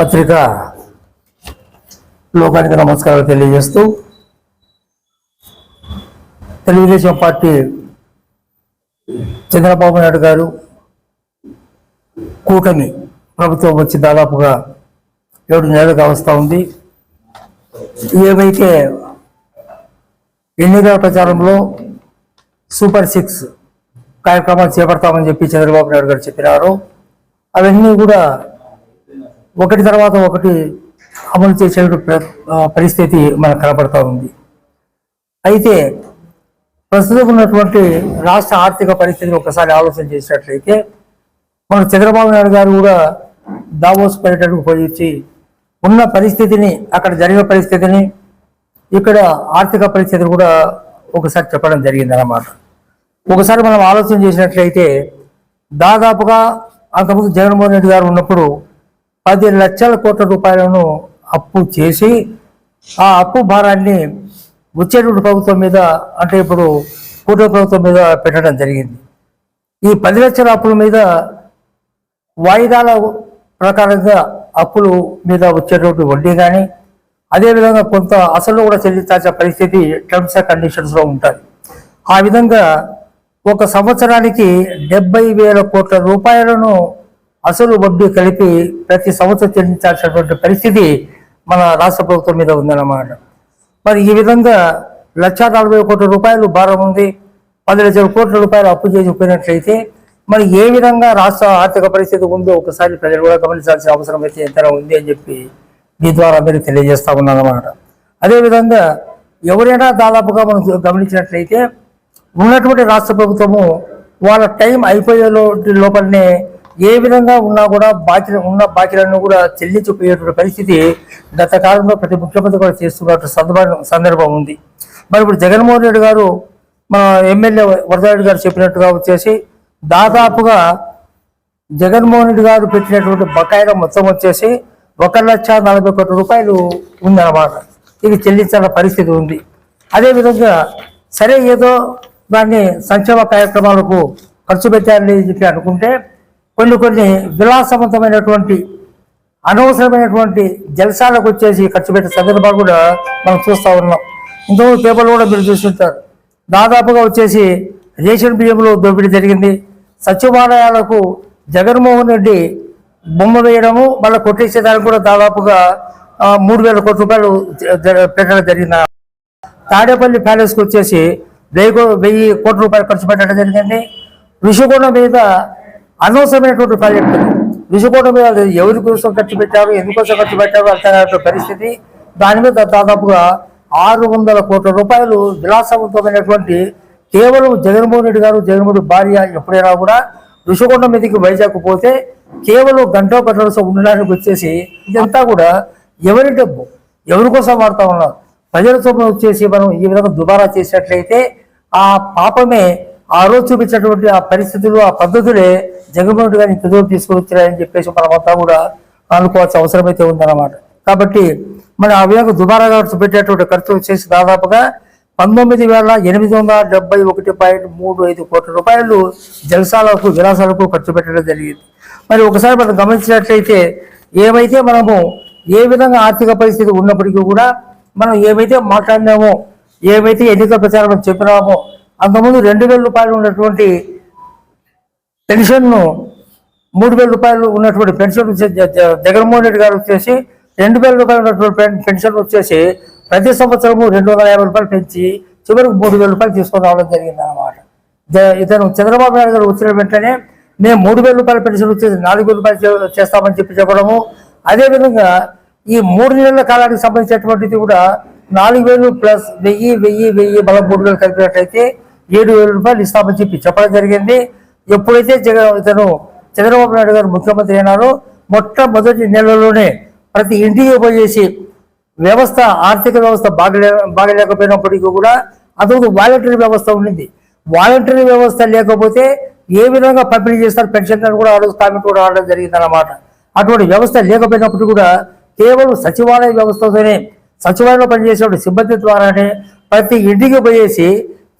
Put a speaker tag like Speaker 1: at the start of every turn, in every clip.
Speaker 1: పత్రిక లోకానికి నమస్కారాలు తెలియజేస్తూ తెలుగుదేశం పార్టీ చంద్రబాబు నాయుడు గారు కూటమి ప్రభుత్వం వచ్చి దాదాపుగా ఏడు నెలలుగా వస్తూ ఉంది. ఏవైతే ఎన్నికల ప్రచారంలో సూపర్ సిక్స్ కార్యక్రమాలు చేపడతామని చెప్పి చంద్రబాబు నాయుడు గారు చెప్పినారు అవన్నీ కూడా ఒకటి తర్వాత ఒకటి అమలు చేసే పరిస్థితి మనకు కనపడతా ఉంది. అయితే ప్రస్తుతం ఉన్నటువంటి రాష్ట్ర ఆర్థిక పరిస్థితిని ఒకసారి ఆలోచన చేసినట్లయితే మన చంద్రబాబు నాయుడు గారు కూడా దావోస్ పర్యటనకు పోయి వచ్చి ఉన్న పరిస్థితిని అక్కడ జరిగిన పరిస్థితిని ఇక్కడ ఆర్థిక పరిస్థితిని కూడా ఒకసారి చెప్పడం జరిగింది అన్నమాట ఒకసారి మనం ఆలోచన చేసినట్లయితే దాదాపుగా అంతకుముందు జగన్మోహన్ రెడ్డి గారు ఉన్నప్పుడు పది లక్షల కోట్ల రూపాయలను అప్పు చేసి ఆ అప్పు భారాన్ని వచ్చేటువంటి ప్రభుత్వం మీద అంటే ఇప్పుడు కూటమి ప్రభుత్వం మీద పెట్టడం జరిగింది. ఈ పది లక్షల అప్పుల మీద వాయిదాల ప్రకారంగా అప్పులు మీద వచ్చేటువంటి వడ్డీ కానీ అదేవిధంగా కొంత అసలు కూడా చెల్లించాల్సిన పరిస్థితి టర్మ్స్ అండ్ కండిషన్స్లో ఉంటుంది. ఆ విధంగా ఒక సంవత్సరానికి డెబ్బై వేల కోట్ల రూపాయలను అసలు వడ్డీ కలిపి ప్రతి సంవత్సరం చెల్లించాల్సినటువంటి పరిస్థితి మన రాష్ట్ర ప్రభుత్వం మీద ఉందన్నమాట. మరి ఈ విధంగా లక్ష నలభై కోట్ల రూపాయలు భారం ఉంది. పది లక్షల కోట్ల రూపాయలు అప్పు చేసిపోయినట్లయితే మరి ఏ విధంగా రాష్ట్ర ఆర్థిక పరిస్థితి ఉందో ఒకసారి ప్రజలు కూడా గమనించాల్సిన అవసరం అయితే ఎంత ఉంది అని చెప్పి మీ ద్వారా అందరికీ తెలియజేస్తా ఉన్నారన్నమాట. అదేవిధంగా ఎవరైనా దాదాపుగా మనం గమనించినట్లయితే ఉన్నటువంటి రాష్ట్ర ప్రభుత్వము వాళ్ళ టైం అయిపోయే లోపలనే ఏ విధంగా ఉన్నా కూడా బాకీ ఉన్న బాకీలను కూడా చెల్లించిపోయేటువంటి పరిస్థితి గత కాలంలో ప్రతి ముఖ్యమంత్రి కూడా చేస్తున్నట్టు సందర్భం సందర్భం ఉంది. మరి ఇప్పుడు జగన్మోహన్ రెడ్డి గారు మన ఎమ్మెల్యే వరదారెడ్డి గారు చెప్పినట్టుగా వచ్చేసి దాదాపుగా జగన్మోహన్ రెడ్డి గారు పెట్టినటువంటి బకాయిల మొత్తం వచ్చేసి ఒక లక్ష నలభై కోట్ల రూపాయలు ఉందన్నమాట. ఇది చెల్లించాల పరిస్థితి ఉంది. అదేవిధంగా సరే ఏదో దాన్ని సంక్షేమ కార్యక్రమాలకు ఖర్చు పెట్టాలని చెప్పి అనుకుంటే కొన్ని కొన్ని విలాసవంతమైనటువంటి అనవసరమైనటువంటి జలసాలకు వచ్చేసి ఖర్చు పెట్టే సందర్భాలు కూడా మనం చూస్తూ ఉన్నాం. ఇంతకుముందు పేపర్లు కూడా మీరు చూస్తుంటారు దాదాపుగా వచ్చేసి రేషన్ బియ్యంలో దోపిడీ జరిగింది. సచివాలయాలకు జగన్మోహన్ రెడ్డి బొమ్మ వేయడము మళ్ళీ కొట్టేసేదానికి కూడా దాదాపుగా మూడు వేల కోట్ల రూపాయలు పెట్టడం జరిగింది? తాడేపల్లి ప్యాలెస్కి వచ్చేసి వెయ్యి వెయ్యి కోట్ల రూపాయలు ఖర్చు పెట్టడం జరిగింది. ఋషికొండ మీద అనవసరమైనటువంటి ప్రాజెక్టులు విసుకోవడం మీద ఎవరి కోసం ఖర్చు పెట్టారు ఎందుకోసం ఖర్చు పెట్టారు అర్థం పరిస్థితి. దాని మీద దాదాపుగా ఆరు వందల కోట్ల రూపాయలు విలాసవంతమైనటువంటి కేవలం జగన్మోహన్ రెడ్డి గారు జగన్మోహన్ భార్య ఎప్పుడైనా కూడా ఋషికొండ మీదకి వైజాగ్ పోతే కేవలం గంట గంటల ఉండడానికి వచ్చేసి ఇదంతా కూడా ఎవరి డబ్బు ఎవరి కోసం వాడుతా ఉన్నారు? ప్రజల సొమ్ము వచ్చేసి మనం ఈ విధంగా దుబారా చేసినట్లయితే ఆ పాపమే ఆ రోజు చూపించినటువంటి ఆ పరిస్థితులు ఆ పద్ధతులే జగన్మోహన్ రెడ్డి గారిని ఇంత దూరం తీసుకొచ్చారని చెప్పేసి మనమంతా కూడా అనుకోవాల్సిన అవసరం అయితే ఉందన్నమాట. కాబట్టి మన ఆ విధంగా దుబారా ఖర్చు పెట్టేటువంటి ఖర్చు వచ్చేసి దాదాపుగా పంతొమ్మిది వేల ఎనిమిది వందల డెబ్బై ఒకటి పాయింట్ మూడు ఐదు కోట్ల రూపాయలు జలసాలకు విలాసాలకు ఖర్చు పెట్టడం జరిగింది. మరి ఒకసారి మనం గమనించినట్లయితే ఏమైతే మనము ఏ విధంగా ఆర్థిక పరిస్థితి ఉన్నప్పటికీ కూడా మనం ఏమైతే మాట్లాడినామో ఏమైతే ఎన్నికల ప్రచారం చెప్పినామో అంతకుముందు రెండు వేల రూపాయలు ఉన్నటువంటి పెన్షన్ను మూడు వేల రూపాయలు ఉన్నటువంటి పెన్షన్ వచ్చే- జగన్మోహన్ రెడ్డి గారు వచ్చేసి రెండు వేల రూపాయలు ఉన్నటువంటి పెన్- పెన్షన్ వచ్చేసి ప్రతి సంవత్సరము రెండు వందల యాభై రూపాయలు పెంచి చివరికి మూడు వేల రూపాయలు తీసుకొని రావడం జరిగింది అన్నమాట జ- ఇతను చంద్రబాబు నాయుడు గారు వచ్చిన వెంటనే మేము మూడు వేల రూపాయల పెన్షన్ వచ్చేసి నాలుగు వేల రూపాయలు చేస్తామని చెప్పి చెప్పడము. అదేవిధంగా ఈ మూడు నెలల కాలానికి సంబంధించినటువంటిది కూడా నాలుగు వేలు ప్లస్ వెయ్యి వెయ్యి వెయ్యి మళ్ళీ మూడు వేలు కలిపినట్లయితే ఏడు వేల రూపాయలు ఇస్తామని చెప్పి చెప్పడం జరిగింది. ఎప్పుడైతే జగన్ ఇతను చంద్రబాబు నాయుడు గారు ముఖ్యమంత్రి అయినారో మొట్టమొదటి నెలలోనే ప్రతి ఇంటికి పోయేసి వ్యవస్థ ఆర్థిక వ్యవస్థ బాగలే బాగలేకపోయినప్పటికీ కూడా అదొక వాలంటరీ వ్యవస్థ ఉండింది. వాలంటరీ వ్యవస్థ లేకపోతే ఏ విధంగా పంపిణీ చేస్తారు పెన్షన్ అని కూడా అడుగు రోజు కామెంట్ కూడా ఆడడం జరిగింది అన్నమాట అటువంటి వ్యవస్థ లేకపోయినప్పుడు కూడా కేవలం సచివాలయ వ్యవస్థతోనే సచివాలయంలో పనిచేసే సిబ్బంది ద్వారానే ప్రతి ఇంటికి పోయేసి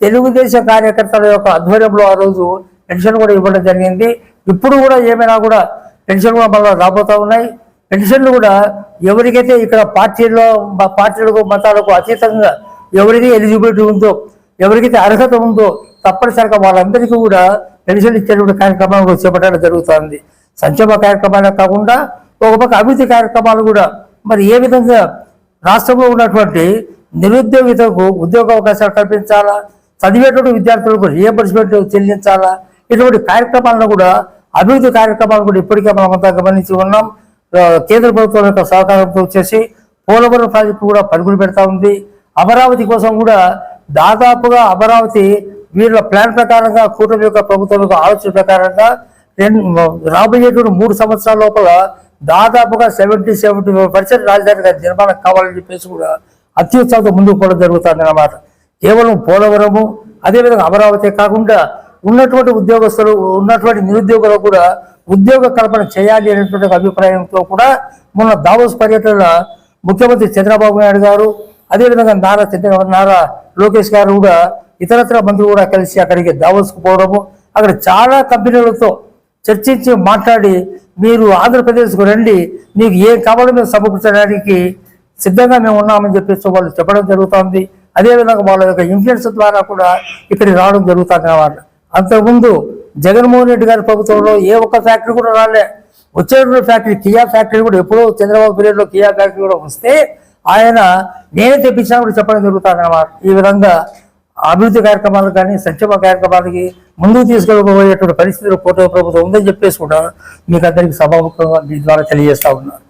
Speaker 1: తెలుగుదేశం కార్యకర్తల యొక్క ఆధ్వర్యంలో ఆ రోజు పెన్షన్ కూడా ఇవ్వడం జరిగింది. ఇప్పుడు కూడా ఏమైనా కూడా పెన్షన్ కూడా మళ్ళీ రాబోతూ ఉన్నాయి. పెన్షన్లు కూడా ఎవరికైతే ఇక్కడ పార్టీల్లో పార్టీలకు మతాలకు అతీతంగా ఎవరికి ఎలిజిబిలిటీ ఉందో ఎవరికైతే అర్హత ఉందో తప్పనిసరిగా వాళ్ళందరికీ కూడా పెన్షన్ ఇచ్చేటువంటి కార్యక్రమాలు కూడా చేపట్టడం జరుగుతుంది. సంక్షేమ కార్యక్రమాలే కాకుండా ఒక పక్క అభివృద్ధి కార్యక్రమాలు కూడా మరి ఏ విధంగా రాష్ట్రంలో ఉన్నటువంటి నిరుద్యోగితకు ఉద్యోగ అవకాశాలు కల్పించాలా చదివేటువంటి విద్యార్థులకు రియంబర్స్మెంట్ చెల్లించాలా? ఇటువంటి కార్యక్రమాలను కూడా అభివృద్ధి కార్యక్రమాలు కూడా ఇప్పటికే మనం అంతా గమనించి ఉన్నాం. కేంద్ర ప్రభుత్వం యొక్క సహకారంతో వచ్చేసి పోలవరం ప్రాజెక్టు కూడా పరుగులు పెడతా ఉంది. అమరావతి కోసం కూడా దాదాపుగా అమరావతి వీళ్ళ ప్లాన్ ప్రకారంగా కూటమి యొక్క ప్రభుత్వం యొక్క ఆలోచన ప్రకారంగా రెండు రాబోయేటువంటి మూడు సంవత్సరాల లోపల దాదాపుగా సెవెంటీ సెవెంటీ పర్సెంట్ రాజధానిగా నిర్మాణం కావాలని చెప్పేసి కూడా అత్యుత్సాహంతో ముందుకు పోవడం జరుగుతుంది అన్నమాట. కేవలం పోలవరము అదేవిధంగా అమరావతి కాకుండా ఉన్నటువంటి ఉద్యోగస్తులు ఉన్నటువంటి నిరుద్యోగులకు కూడా ఉద్యోగ కల్పన చేయాలి అనేటువంటి అభిప్రాయంతో కూడా మొన్న దావోస్ పర్యటన ముఖ్యమంత్రి చంద్రబాబు నాయుడు గారు అదేవిధంగా నారా చంద్ర నారా లోకేష్ గారు కూడా ఇతరత్ర మంత్రులు కూడా కలిసి అక్కడికి దావోస్కు పోవడము అక్కడ చాలా కంపెనీలతో చర్చించి మాట్లాడి మీరు ఆంధ్రప్రదేశ్కు రండి మీకు ఏం కావాలో మేము సమకూర్చడానికి సిద్ధంగా మేము ఉన్నామని చెప్పేసి వాళ్ళు చెప్పడం జరుగుతుంది. అదేవిధంగా వాళ్ళ యొక్క ఇన్ఫ్లుయెన్స్ ద్వారా కూడా ఇక్కడికి రావడం జరుగుతుంది అన్నమాట. అంతకుముందు జగన్మోహన్ రెడ్డి గారి ప్రభుత్వంలో ఏ ఒక్క ఫ్యాక్టరీ కూడా రాలే. వచ్చేటువంటి ఫ్యాక్టరీ కియా ఫ్యాక్టరీ కూడా ఎప్పుడో చంద్రబాబు పీరియడ్లో కియా ఫ్యాక్టరీ కూడా వస్తే ఆయన నేనే తెప్పించినా కూడా చెప్పడం జరుగుతుంది అన్నమాట. ఈ విధంగా అభివృద్ధి కార్యక్రమాలు కానీ సంక్షేమ కార్యక్రమాలకి ముందుకు తీసుకెళ్ళబోయేటువంటి పరిస్థితులు కోట ప్రభుత్వం ఉందని చెప్పేసి కూడా మీకు అందరికీ సభాముఖంగా మీ ద్వారా తెలియజేస్తా ఉన్నారు